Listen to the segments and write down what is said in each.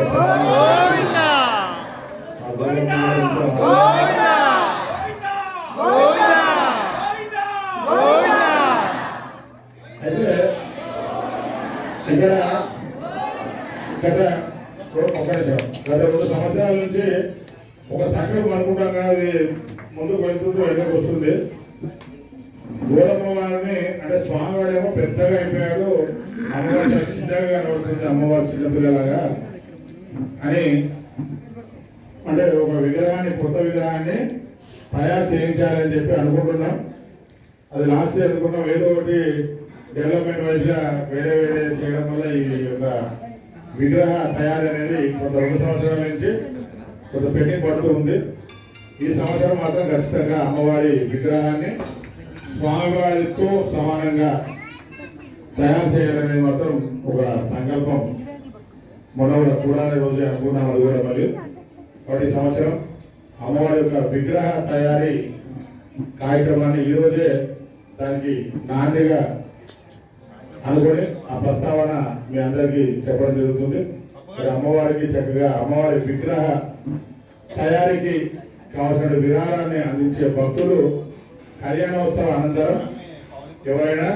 గోవిందా! గోవిందా! గోవిందా! గోవిందా! అయితే ఇక్కడ గత. గత రెండు సంవత్సరాల నుంచి ఒక సంకల్పం అనుకుంటాం కానీ అది ముందుకు వెళ్తుంటూ వెనక్కి వస్తుంది. గోడమ్మవారిని అంటే స్వామివాడు ఏమో పెద్దగా అయిపోయాడు. అమ్మవారు చిన్నగా కనబడుతుంది అమ్మవారు చిన్నపిల్లలాగా. అని అంటే ఒక విగ్రహాన్ని కొత్త విగ్రహాన్ని తయారు చేయించాలని చెప్పి అనుకుంటున్నాం. అది లాస్ట్ ఇయర్ అనుకున్నాం ఏదో ఒకటి డెవలప్మెంట్ వైజ్గా వేరే వేరే చేయడం వల్ల ఈ యొక్క విగ్రహ తయారీ అనేది కొంత రెండు సంవత్సరాల నుంచి కొంత పెండింగ్ పడుతూ ఉంది. ఈ సంవత్సరం మాత్రం ఖచ్చితంగా అమ్మవారి విగ్రహాన్ని స్వామివారితో సమానంగా తయారు చేయాలనే మాత్రం ఒక సంకల్పం మొన్న కూడా కూడానే రోజు అనుకున్నాం అది కూడా మళ్ళీ కాబట్టి సంవత్సరం అమ్మవారి యొక్క విగ్రహ తయారీ కార్యక్రమాన్ని ఈరోజే దానికి నాందిగా అనుకొని ఆ ప్రస్తావన మీ అందరికీ చెప్పడం జరుగుతుంది. మరి అమ్మవారికి చక్కగా అమ్మవారి విగ్రహ తయారీకి కావాల్సిన విరాళాన్ని అందించే భక్తులు కళ్యాణోత్సవం అనంతరం ఎవరైనా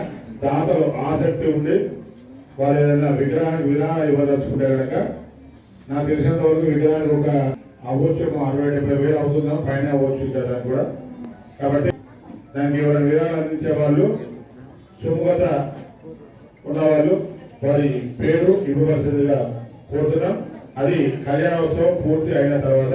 దాతలు ఆసక్తి ఉండి వాళ్ళు ఏదైనా విగ్రహానికి విరాళం ఇవ్వదలుచుకుంటే కనుక నాకు తెలిసినంత వరకు విగ్రహానికి ఒక అవ్వచ్చు అరవై డెబ్బై వేలు అవుతుందా పైన అవ్వచ్చు దానికి కూడా. కాబట్టి దానికి ఎవరైనా విరాహం అందించే వాళ్ళు సుముఖత ఉన్నవాళ్ళు వారి పేరు ఇవ్వవలసిందిగా కోరుతున్నాం. అది కళ్యాణోత్సవం పూర్తి అయిన తర్వాత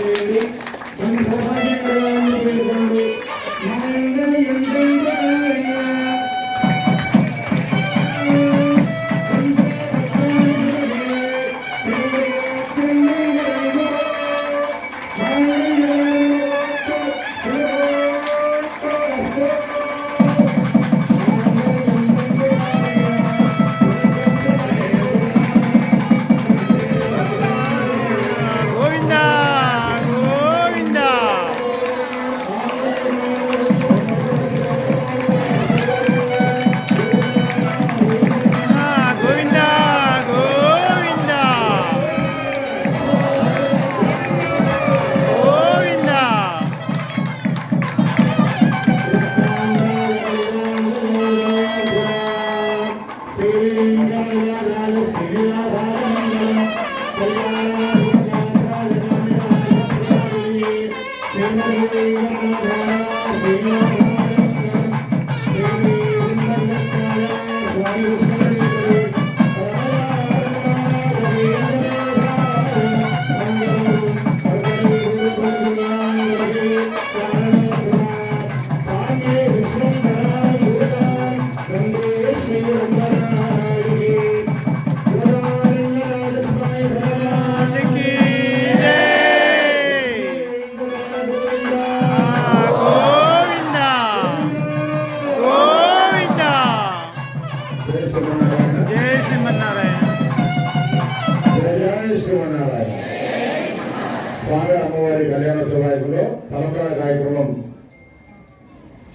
స్వామి అమ్మవారి కళ్యాణోత్సవాయకులో తలంబ్రాల కార్యక్రమం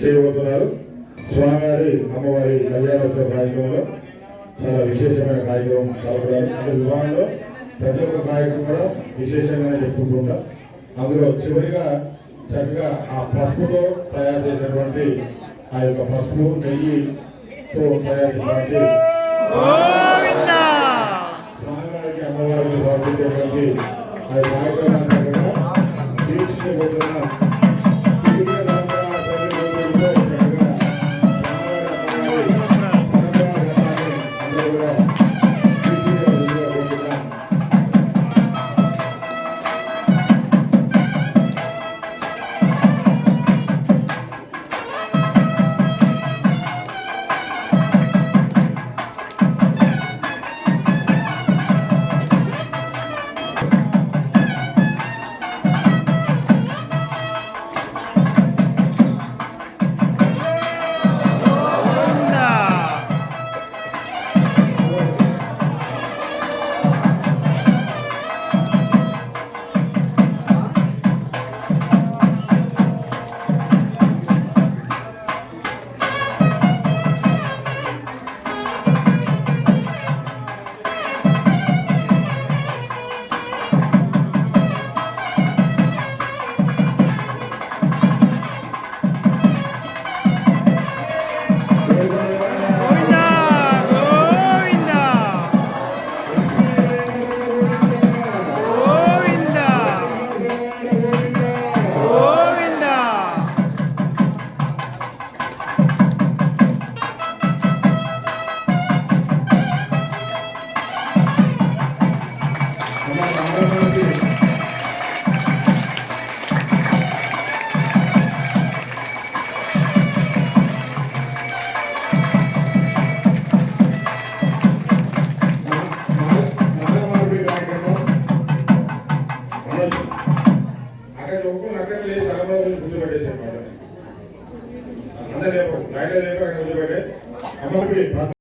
చేయబోతున్నారు స్వామివారి అమ్మవారి కళ్యాణోత్సవ కార్యక్రమంలో చాలా విశేషమైన కార్యక్రమం జరపడారు అంటే వివాహంలో ప్రతి ఒక్క కార్యక్రమం కూడా విశేషంగానే చెప్పుకుంటాం. అందులో చివరిగా చక్కగా ఆ పసుపుతో తయారు చేసినటువంటి ఆ యొక్క పసుపు నెయ్యితో తయారు చేసినటువంటి స్వామివారికి అమ్మవారికి సమర్పించేటువంటి ఆ కార్యక్రమాన్ని చక్కగా